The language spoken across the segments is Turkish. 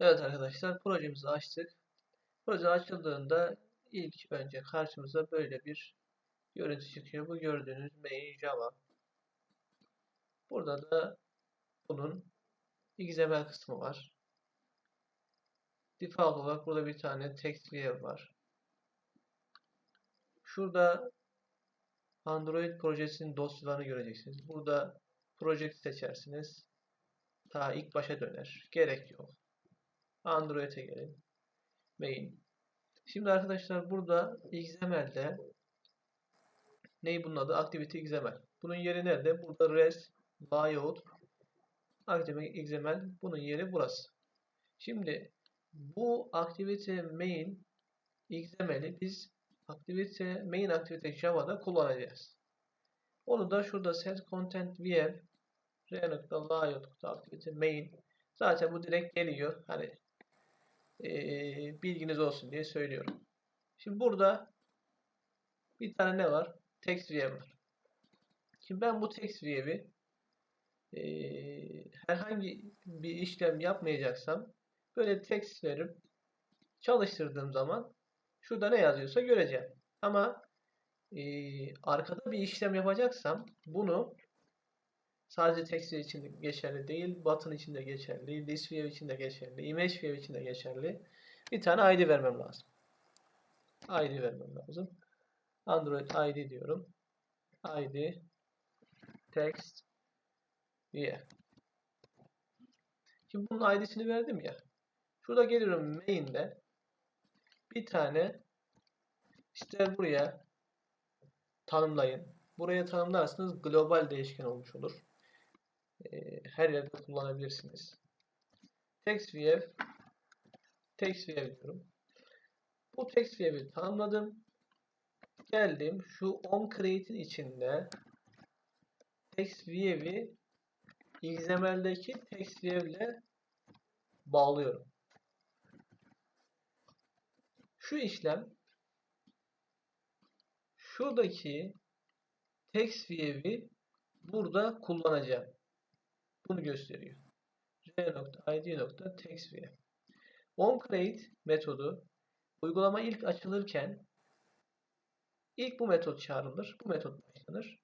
Evet arkadaşlar projemizi açtık. Proje açıldığında ilk önce karşımıza böyle bir görüntü çıkıyor. Bu gördüğünüz main Java. Burada da bunun XML kısmı var. Default olarak burada bir tane text view var. Şurada Android projesinin dosyalarını göreceksiniz. Burada project seçersiniz. Ta ilk başa döner. Gerek yok. Android'e gelin. Main. Şimdi arkadaşlar burada XML'de neyi bunun adı? Activity XML. Bunun yeri nerede? Burada res, layout, Activity XML. Bunun yeri burası. Şimdi bu Activity Main XML'i biz Activity Main Activity Java'da kullanacağız. Onu da şurada set content view r.layout.activity main zaten bu direkt geliyor. Hani bilginiz olsun diye söylüyorum. Şimdi burada bir tane ne var? Text view var. Şimdi ben bu text view'i herhangi bir işlem yapmayacaksam böyle text verip çalıştırdığım zaman şurada ne yazıyorsa göreceğim. Ama arkada bir işlem yapacaksam bunu sadece view için geçerli değil, button için de geçerli, list view için de geçerli, view için de geçerli. Bir tane ID vermem lazım. ID vermem lazım. Android ID diyorum. ID text view. Şimdi bunun ID'sini verdim ya. Şurada geliyorum main'de bir tane ister buraya tanımlayın. Buraya tanımlarsanız global değişken olmuş olur. Ee, her yerde kullanabilirsiniz. Text view text view diyorum. Bu text view'i tanımladım. Geldim şu on create'in içinde text view'i XML'deki text view ile bağlıyorum. Şu işlem şuradaki text view'i burada kullanacağım. Bunu gösteriyor. r.id.textview onCreate metodu uygulama ilk açılırken ilk bu metot çağrılır. Bu metot başlanır.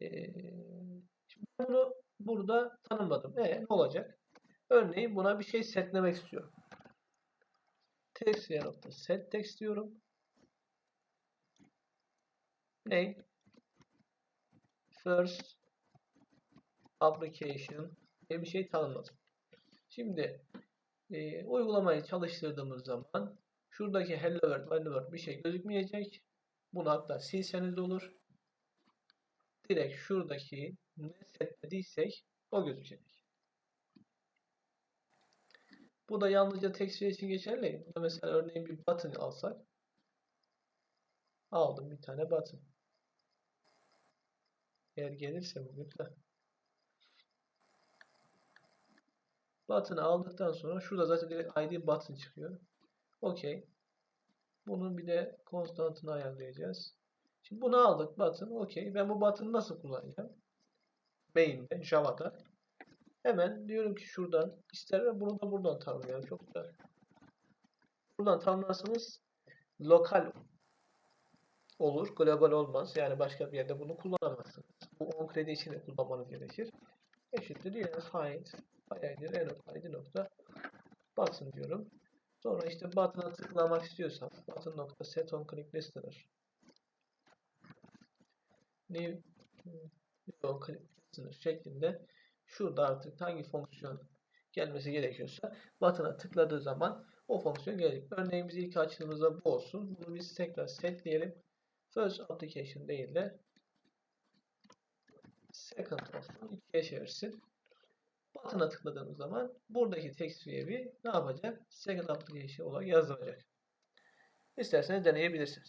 Ee, şimdi bunu burada tanımladım. E ne olacak? Örneğin buna bir şey setlemek istiyorum. Text set text diyorum. Ne? First application diye bir şey tanımladım. Şimdi e, uygulamayı çalıştırdığımız zaman şuradaki hello world, hello world bir şey gözükmeyecek. Bunu hatta silseniz de olur. Direkt şuradaki ne setlediysek o gözükecek. Bu da yalnızca text için geçerli. Burada mesela örneğin bir button alsak. Aldım bir tane button. Eğer gelirse bugün. Heh. Button'ı aldıktan sonra şurada zaten direkt ID button çıkıyor. Okey. Bunun bir de konstantını ayarlayacağız. Şimdi bunu aldık button. Okey. Ben bu button'ı nasıl kullanacağım? Main'de, Java'da. Hemen diyorum ki şuradan ister ve bunu da buradan tanımlayalım. Çok güzel. Buradan tanımlarsanız lokal olur. Global olmaz. Yani başka bir yerde bunu kullanamazsınız. Bu on kredi için de kullanmanız gerekir. Eşittir yine find id r.id nokta button diyorum. Sonra işte button'a tıklamak istiyorsam button nokta set on click listener new, on click listener şeklinde şurada artık hangi fonksiyon gelmesi gerekiyorsa button'a tıkladığı zaman o fonksiyon gelecek. Örneğin biz ilk açtığımızda bu olsun. Bunu biz tekrar setleyelim. First application değil de second olsun. ikiye çevirsin. Button'a tıkladığımız zaman buradaki text view'i ne yapacak? Second application olarak yazdıracak. İsterseniz deneyebilirsiniz.